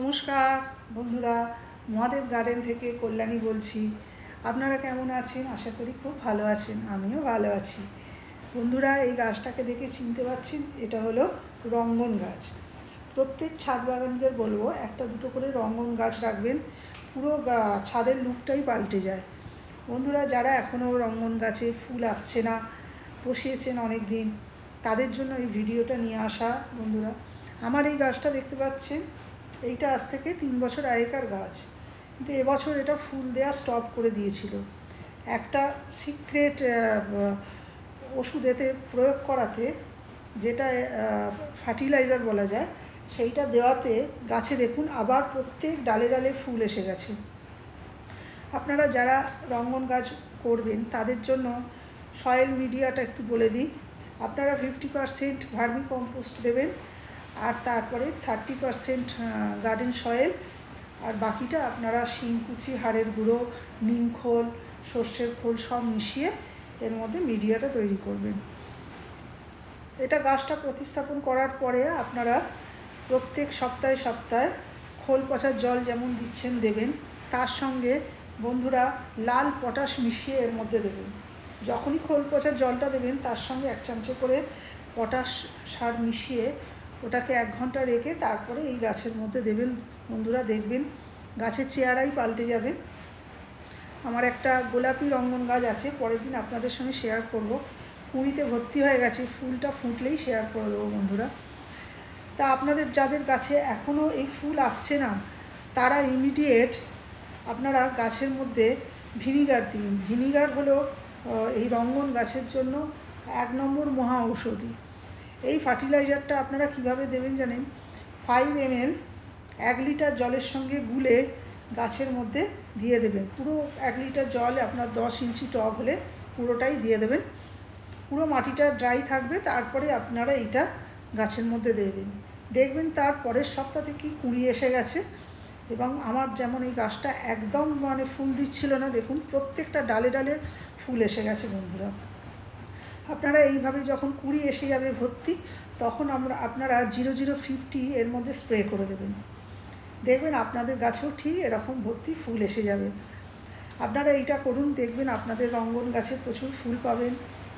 নমস্কার, বন্ধুরা, মহাদেব গার্ডেন থেকে কল্যাণী বলছি। আপনারা কেমন আছেন? আশা করি খুব ভালো আছেন, আমিও ভালো আছি। বন্ধুরা, এই গাছটাকে দেখে চিনতে পারছেন এটা হলো রঙ্গন গাছ। প্রত্যেক ছাদ বাগানদের বলব, একটা দুটো করে রঙ্গন গাছ রাখবেন, পুরো ছাদের লুকটাই পাল্টে যায়। বন্ধুরা, যারা এখনও রঙ্গন গাছে ফুল আসছে না, বসিয়েছেন অনেক দিন তাদের জন্য এই ভিডিওটা নিয়ে আসা, বন্ধুরা। আমার এই গাছটা দেখতে পাচ্ছেন এইটা আজ থেকে তিন বছর আগেকার গাছ। কিন্তু এবছর এটা ফুল দেওয়া স্টপ করে দিয়েছিল। একটা সিক্রেট ওষুধ এতে প্রয়োগ করাতে যেটা ফার্টিলাইজার বলা যায়, সেইটা দেওয়াতে গাছে দেখুন আবার প্রত্যেক ডালে ডালে ফুল এসে গেছে। আপনারা যারা রঙ্গন গাছ করবেন, তাদের জন্য সয়েল মিডিয়াটা একটু বলে দিই। আপনারা ফিফটি পারসেন্ট ভার্মি কম্পোস্ট দেবেন। আর তারপরে থার্টি পারসেন্ট গার্ডেন সয়েল আর বাকিটা আপনারা শিংকুচি হাড়ের গুঁড়ো, নিম খোল, সর্ষের খোল সব মিশিয়ে এর মধ্যে মিডিয়াটা তৈরি করবেন। এটা গাছটা প্রতিস্থাপন করার পরে আপনারা প্রত্যেক সপ্তাহে সপ্তাহে খোল পচার জল যেমন দিচ্ছেন দেবেন, তার সঙ্গে বন্ধুরা লাল পটাশ মিশিয়ে এর মধ্যে দেবেন। যখনই খোল পচার জলটা দেবেন, তার সঙ্গে এক চামচে করে পটাশ সার মিশিয়ে ওটাকে এক ঘণ্টা রেখে তারপরে এই গাছের মধ্যে দেবেন, বন্ধুরা দেখবেন, গাছের চেয়ারাই পাল্টে যাবে। আমার একটা গোলাপি রঙ্গন গাছ আছে, পরের দিন আপনাদের সঙ্গে শেয়ার করব। কুঁড়িতে ভর্তি হয়ে গেছে, ফুলটা ফুটলেই শেয়ার করে দেবো, বন্ধুরা। তা আপনাদের, যাদের গাছে এখনও এই ফুল আসছে না, তারা ইমিডিয়েট আপনারা গাছের মধ্যে ভিনিগার দিন। ভিনিগার হলো এই রঙ্গন গাছের জন্য এক নম্বর মহা ঔষধি। এই ফার্টিলাইজারটা আপনারা কীভাবে দেবেন জানেন? ফাইভ এমএল এক লিটার জলের সঙ্গে গুলে গাছের মধ্যে দিয়ে দেবেন। পুরো এক লিটার জল আপনার দশ ইঞ্চি টব হলে পুরোটাই দিয়ে দেবেন। পুরো মাটিটা ড্রাই থাকবে, তারপরে আপনারা এইটা গাছের মধ্যে দেবেন। দেখবেন তার পরের সপ্তাহ থেকেই কুড়ি এসে গেছে এবং আমার যেমন এই গাছটা একদম মানে ফুল দিচ্ছিল না, দেখুন প্রত্যেকটা ডালে ডালে ফুল এসে গেছে বন্ধুরা। আপনারা এইভাবে যখন কুড়ি এসে যাবে ভর্তি, তখন আমরা, আপনারা জিরো জিরো ফিফটি এর মধ্যে স্প্রে করে দেবেন। দেখবেন আপনাদের গাছেও ঠিক এরকম ভর্তি ফুল এসে যাবে। আপনারা এইটা করুন, দেখবেন আপনাদের রঙ্গন গাছে প্রচুর ফুল পাবেন।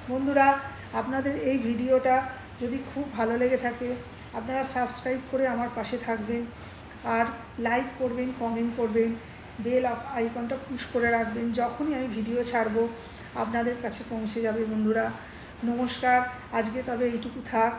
বন্ধুরা, আপনাদের এই ভিডিওটা যদি খুব ভালো লেগে থাকে, আপনারা সাবস্ক্রাইব করে আমার পাশে থাকবেন। আর লাইক করবেন কমেন্ট করবেন বেল আইকনটা পুশ করে রাখবেন। যখনই আমি ভিডিও ছাড়বো আপনাদের কাছে পৌঁছে যাবে বন্ধুরা। নমস্কার আজকে তবে এইটুকু থাক।